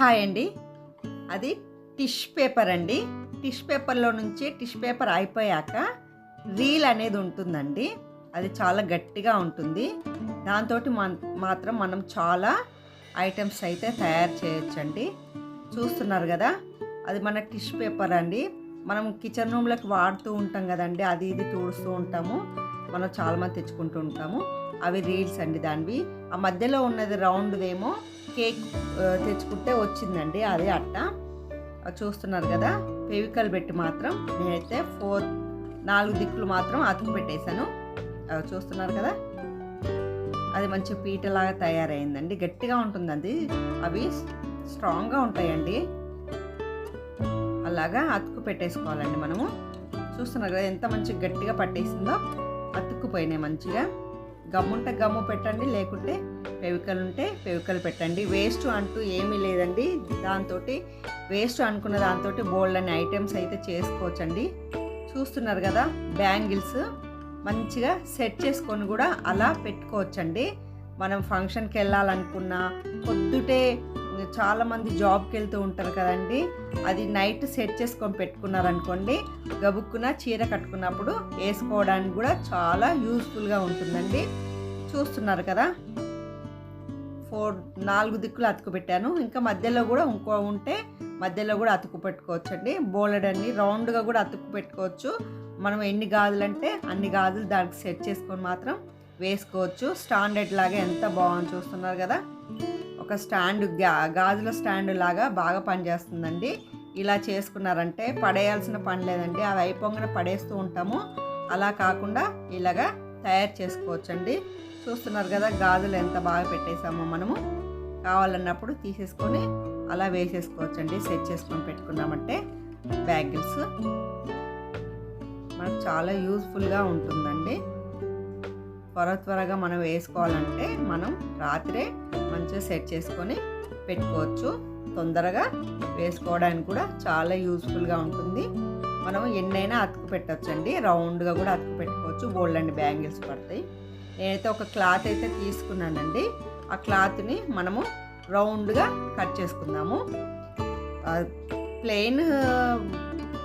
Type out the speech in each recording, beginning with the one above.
Hi అండి. అది టిష్ paper అండి. టిష్ పేపర్లో నుంచి టిష్ పేపర్ అయిపోయాక రీల్ అనేది ఉంటుందండి. అది చాలా గట్టిగా ఉంటుంది. దాంతో మాత్రం మనం చాలా ఐటమ్స్ అయితే తయారు చేయొచ్చండి. చూస్తున్నారు కదా? అది మన టిష్ పేపర్ అండి. మనం కిచెన్ రూమ్లోకి వాడుతూ ఉంటాం కదండి. అది ఇది తుడుస్తూ ఉంటాము. మనం చాలామంది తెచ్చుకుంటూ ఉంటాము. అవి రీల్స్ అండి దానివి. ఆ మధ్యలో ఉన్నది రౌండ్దేమో కేక్ తెచ్చుకుంటే వచ్చిందండి అది అట్ట. చూస్తున్నారు కదా ఫెవికల్ పెట్టి మాత్రం నేనైతే ఫోర్ నాలుగు దిక్కులు మాత్రం అతుకు పెట్టేశాను. చూస్తున్నారు కదా అది మంచి పీటలాగా తయారైందండి. గట్టిగా ఉంటుంది అది అవి స్ట్రాంగ్గా ఉంటాయండి. అలాగా అతుకు పెట్టేసుకోవాలండి మనము. చూస్తున్నారు కదా ఎంత మంచి గట్టిగా పట్టేసిందో. అతుక్కుపోయినాయి మంచిగా. గమ్ముంటే గమ్ము పెట్టండి లేకుంటే పెవికలు ఉంటే పెవికలు పెట్టండి. వేస్ట్ అంటూ ఏమీ లేదండి. దాంతో వేస్ట్ అనుకున్న దాంతో బోల్డ్ అనే ఐటమ్స్ అయితే చేసుకోవచ్చండి. చూస్తున్నారు కదా బ్యాంగిల్స్ మంచిగా సెట్ చేసుకొని కూడా అలా పెట్టుకోవచ్చండి. మనం ఫంక్షన్కి వెళ్ళాలనుకున్నా పొద్దుటే చాలామంది జాబ్కి వెళ్తూ ఉంటారు కదండి. అది నైట్ సెట్ చేసుకొని పెట్టుకున్నారనుకోండి గబుక్కున చీర కట్టుకున్నప్పుడు వేసుకోవడానికి కూడా చాలా యూస్ఫుల్గా ఉంటుందండి. చూస్తున్నారు కదా? ఫోర్ నాలుగు దిక్కులు అతుకు పెట్టాను ఇంకా మధ్యలో కూడా ఇంకో ఉంటే మధ్యలో కూడా అతుకు పెట్టుకోవచ్చు అండి బోలెడన్ని రౌండ్గా కూడా అతుకు పెట్టుకోవచ్చు మనం ఎన్ని గాజులు అంటే అన్ని గాజులు దానికి సెట్ చేసుకొని మాత్రం వేసుకోవచ్చు. స్టాండర్డ్ లాగా ఎంత బాగుంది చూస్తున్నారు కదా? ఒక స్టాండ్గా గాజుల స్టాండ్ లాగా బాగా పనిచేస్తుందండి. ఇలా చేసుకున్నారంటే పడేయాల్సిన పని లేదండి. అవి అయిపోగానే పడేస్తూ ఉంటాము. అలా కాకుండా ఇలాగా తయారు చేసుకోవచ్చండి. చూస్తున్నారు కదా గాజులు ఎంత బాగా పెట్టేసామో మనము. కావాలన్నప్పుడు తీసేసుకొని అలా వేసేసుకోవచ్చండి. సెట్ చేసుకొని పెట్టుకున్నామంటే బ్యాంగిల్స్. మనకు చాలా యూస్ఫుల్గా ఉంటుందండి. త్వర త్వరగా మనం వేసుకోవాలంటే మనం రాత్రే మంచిగా సెట్ చేసుకొని పెట్టుకోవచ్చు. తొందరగా వేసుకోవడానికి కూడా చాలా యూస్ఫుల్గా ఉంటుంది. మనం ఎన్నైనా అతుకు పెట్టచ్చండి. రౌండ్గా కూడా అతుకు పెట్టుకోవచ్చు. బోల్డ్ అండ్ బ్యాంగిల్స్ పడతాయి. నేనైతే ఒక క్లాత్ అయితే తీసుకున్నానండి. ఆ క్లాత్ని మనము రౌండ్గా కట్ చేసుకుందాము. ప్లెయిన్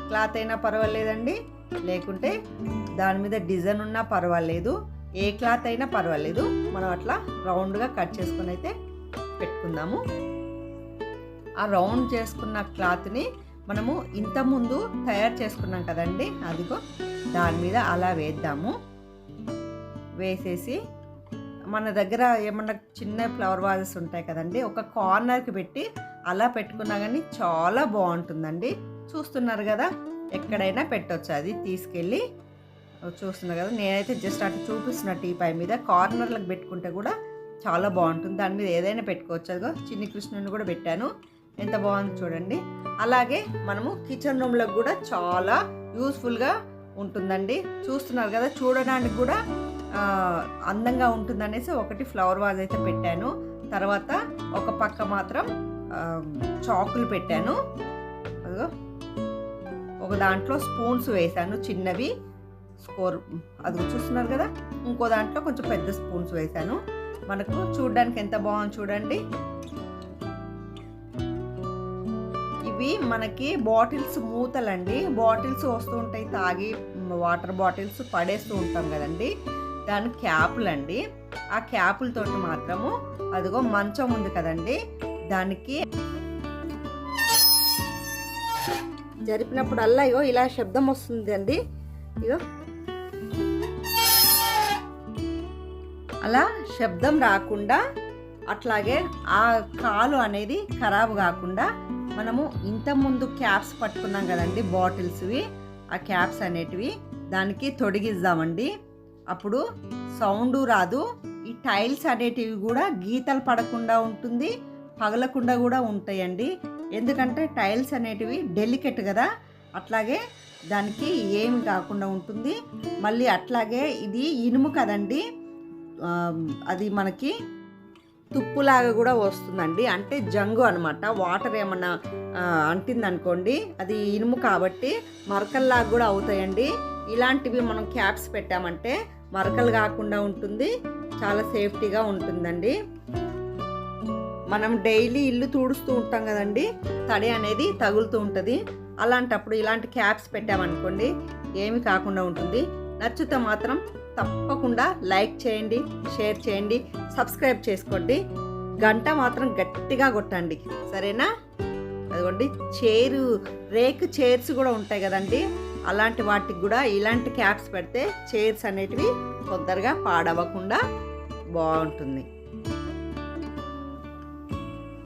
క్లాత్ అయినా పర్వాలేదండి. లేకుంటే దాని మీద డిజైన్ ఉన్నా పర్వాలేదు. ఏ క్లాత్ అయినా పర్వాలేదు. మనం అట్లా రౌండ్గా కట్ చేసుకొని అయితే పెట్టుకుందాము. ఆ రౌండ్ చేసుకున్న క్లాత్ని మనము ఇంతకుముందు తయారు చేసుకున్నాం కదండి. అదిగో దాని మీద అలా వేద్దాము. వేసేసి మన దగ్గర ఏమన్నా చిన్న ఫ్లవర్ వాజెస్ ఉంటాయి కదండి. ఒక కార్నర్కి పెట్టి అలా పెట్టుకున్నా కానీ చాలా బాగుంటుందండి. చూస్తున్నారు కదా ఎక్కడైనా పెట్టవచ్చు అది తీసుకెళ్ళి చూస్తున్నారు కదా నేనైతే జస్ట్ అటు చూపిస్తున్న టీపై మీద కార్నర్లకు పెట్టుకుంటే కూడా చాలా బాగుంటుంది. దాని మీద ఏదైనా పెట్టుకోవచ్చు. అదిగో చిన్ని కృష్ణుని కూడా పెట్టాను. ఎంత బాగుంది చూడండి. అలాగే మనము కిచెన్ రూమ్లకు కూడా చాలా యూస్ఫుల్గా ఉంటుందండి. చూస్తున్నారు కదా చూడడానికి కూడా అందంగా ఉంటుందనేసి ఒకటి ఫ్లవర్ వాజ్ అయితే పెట్టాను. తర్వాత ఒక పక్క మాత్రం చాకులు పెట్టాను. అదిగో ఒక దాంట్లో స్పూన్స్ వేశాను చిన్నవి. స్కోర్ అది చూస్తున్నారు కదా? ఇంకో దాంట్లో కొంచెం పెద్ద స్పూన్స్ వేసాను మనకు చూడడానికి ఎంత బాగుంది చూడండి. ఇవి మనకి బాటిల్స్ మూతలండి. బాటిల్స్ వస్తూ ఉంటాయి తాగి వాటర్ బాటిల్స్ పడేస్తూ ఉంటాం కదండి. దాని క్యాపులు అండి ఆ క్యాపులతోటి మాత్రము అదిగో మంచం ఉంది కదండి. దానికి జరిపినప్పుడల్లా ఇగో ఇలా శబ్దం వస్తుంది అండి ఇగో అలా శబ్దం రాకుండా అట్లాగే ఆ కాలు అనేది ఖరాబ్ కాకుండా మనము ఇంతకుముందు క్యాప్స్ పట్టుకున్నాం కదండి బాటిల్స్వి. ఆ క్యాప్స్ అనేటివి దానికి తొడిగిద్దామండి. అప్పుడు సౌండ్ రాదు. ఈ టైల్స్ అనేటివి కూడా గీతలు పడకుండా ఉంటుంది పగలకుండా కూడా ఉంటాయండి. ఎందుకంటే టైల్స్ అనేటివి డెలికేట్ కదా అట్లాగే దానికి ఏమి కాకుండా ఉంటుంది. మళ్ళీ అట్లాగే ఇది ఇనుము కదండి అది మనకి తుప్పులాగా కూడా వస్తుందండి. అంటే జంగు అనమాట వాటర్ ఏమన్నా ఆ, అంటిందనుకోండి అది ఇనుము కాబట్టి మరకల్లాగా కూడా అవుతాయండి. ఇలాంటివి మనం క్యాప్స్ పెట్టామంటే మరకలు కాకుండా ఉంటుంది చాలా సేఫ్టీగా ఉంటుందండి. మనం డైలీ ఇల్లు తుడుస్తూ ఉంటాం కదండి తడి అనేది తగులుతూ ఉంటుంది. అలాంటప్పుడు ఇలాంటి క్యాప్స్ పెట్టామనుకోండి ఏమి కాకుండా ఉంటుంది. నచ్చితే మాత్రం తప్పకుండా లైక్ చేయండి షేర్ చేయండి సబ్స్క్రైబ్ చేసుకోండి. గంట మాత్రం గట్టిగా కొట్టండి. సరేనా? అదిగోండి చేరు రేకు చైర్స్ కూడా ఉంటాయి కదండి. అలాంటి వాటికి కూడా ఇలాంటి క్యాప్స్ పెడితే చైర్స్ అనేటివి తొందరగా పాడవకుండా బాగుంటుంది.